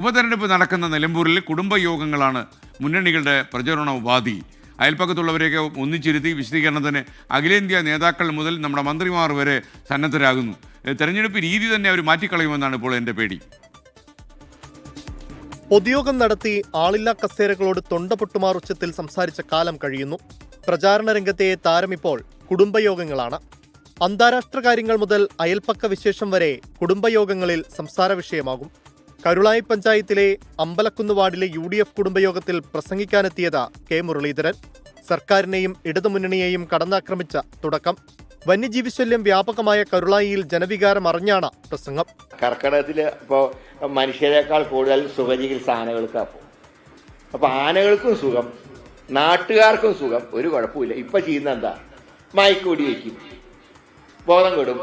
ഉപതെരഞ്ഞെടുപ്പ് നടക്കുന്ന നിലമ്പൂരിൽ കുടുംബയോഗങ്ങളാണ് മുന്നണികളുടെ പ്രചരണ ഉപാധി അയൽപ്പക്കത്തുള്ളവരെയൊക്കെ ഒന്നിച്ചിരുത്തി വിശദീകരണത്തിന് അഖിലേന്ത്യാ നേതാക്കൾ മുതൽ നമ്മുടെ മന്ത്രിമാർ വരെ സന്നദ്ധരാകുന്നു. തെരഞ്ഞെടുപ്പ് രീതി തന്നെ അവർ മാറ്റിക്കളയുമെന്നാണ് ഇപ്പോൾ എന്റെ പേടി. പൊതുയോഗം നടത്തി ആളില്ലാ കസേരകളോട് തൊണ്ട പൊട്ടുമാർ ഉച്ചത്തിൽ സംസാരിച്ച കാലം കഴിയുന്നു. പ്രചാരണ രംഗത്തെ താരം ഇപ്പോൾ കുടുംബയോഗങ്ങളാണ്. അന്താരാഷ്ട്ര കാര്യങ്ങൾ മുതൽ അയൽപ്പക്ക വിശേഷം വരെ കുടുംബയോഗങ്ങളിൽ സംസാര വിഷയമാകും. കരുളായി പഞ്ചായത്തിലെ അമ്പലക്കുന്ന് വാർഡിലെ യു ഡി എഫ് കുടുംബയോഗത്തിൽ പ്രസംഗിക്കാനെത്തിയത് കെ മുരളീധരൻ. സർക്കാരിനെയും ഇടതുമുന്നണിയെയും കടന്നാക്രമിച്ച തുടക്കം. വന്യജീവി ശല്യം വ്യാപകമായ കരുളായിയിൽ ജനവികാരം അറിഞ്ഞാണ് പ്രസംഗം. കർക്കിടകത്തിൽ ഇപ്പോൾ മനുഷ്യരെക്കാൾ കൂടുതൽ സുഖചികിത്സ ആനകൾക്കാണ് അപ്പോൾ അപ്പോൾ ആനകൾക്കും സുഖം നാട്ടുകാർക്കും സുഖം ഒരു കുഴപ്പമില്ല ഇപ്പം ചെയ്യുന്ന എന്താ? മയക്കൂടി വയ്ക്കും ബോധം കെടും.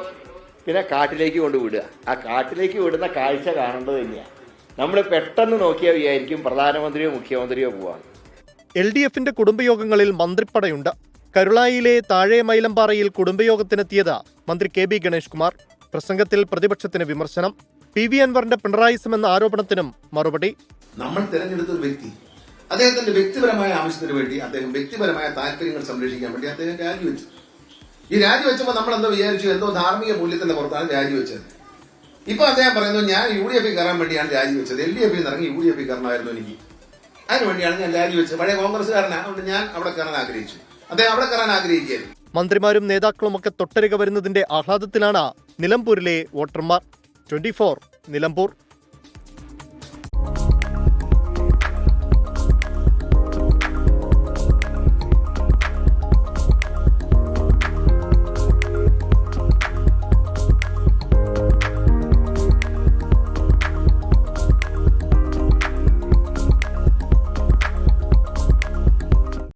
പിന്നെ കാട്ടിലേക്ക് കൊണ്ട് വിടുക. ആ കാട്ടിലേക്ക് വിടുന്ന കാഴ്ച കാണേണ്ടത് തന്നെയാണ് നമ്മൾ പെട്ടെന്ന് നോക്കിയാൽ വിചാരിക്കും പ്രധാനമന്ത്രിയോ മുഖ്യമന്ത്രിയോ പോവാണ് എൽ ഡി എഫിന്റെ കുടുംബയോഗങ്ങളിൽ മന്ത്രിപ്പടയുണ്ട്. കരുളായിയിലെ താഴെ മൈലമ്പാറയിൽ കുടുംബയോഗത്തിനെത്തിയത് മന്ത്രി കെ ബി ഗണേഷ് കുമാർ. പ്രസംഗത്തിൽ പ്രതിപക്ഷത്തിന് വിമർശനം. പി വി അൻവറിന്റെ പിണറായിസം എന്ന ആരോപണത്തിനും മറുപടി. നമ്മൾ തിരഞ്ഞെടുത്ത ഒരു വ്യക്തി അദ്ദേഹത്തിന്റെ വ്യക്തിപരമായ ആവശ്യത്തിന് വേണ്ടി അദ്ദേഹം വ്യക്തിപരമായ താല്പര്യങ്ങൾ സംരക്ഷിക്കാൻ വേണ്ടി അദ്ദേഹം രാജിവെച്ചു. ഈ രാജിവെച്ചപ്പോൾ നമ്മൾ എന്തോ വിചാരിച്ചു എന്തോ ധാർമ്മിക മൂല്യത്തിന്റെ പുറത്താണ് രാജിവെച്ചത് ഇപ്പൊ അദ്ദേഹം പറയുന്നു ഞാൻ യു ഡി എഫിൽ കയറാൻ വേണ്ടിയാണ് രാജിവെച്ചത് എൽ ഡി എഫിൽ നിന്ന് ഇറങ്ങി യു ഡി എഫിൽ കയറണമായിരുന്നു എനിക്ക്. അതിനുവേണ്ടിയാണ് ഞാൻ രാജിവെച്ചത് പഴയ കോൺഗ്രസ്സുകാരനാണ് ഞാൻ അവിടെ കയറാൻ ആഗ്രഹിച്ചു. അദ്ദേഹം അവിടെ കയറാൻ ആഗ്രഹിക്കുകയായിരുന്നു. മന്ത്രിമാരും നേതാക്കളുമൊക്കെ തൊട്ടരിക വരുന്നതിന്റെ ആഹ്ലാദത്തിലാണ് നിലമ്പൂരിലെ വോട്ടർമാർ. ട്വന്റി നിലമ്പൂർ.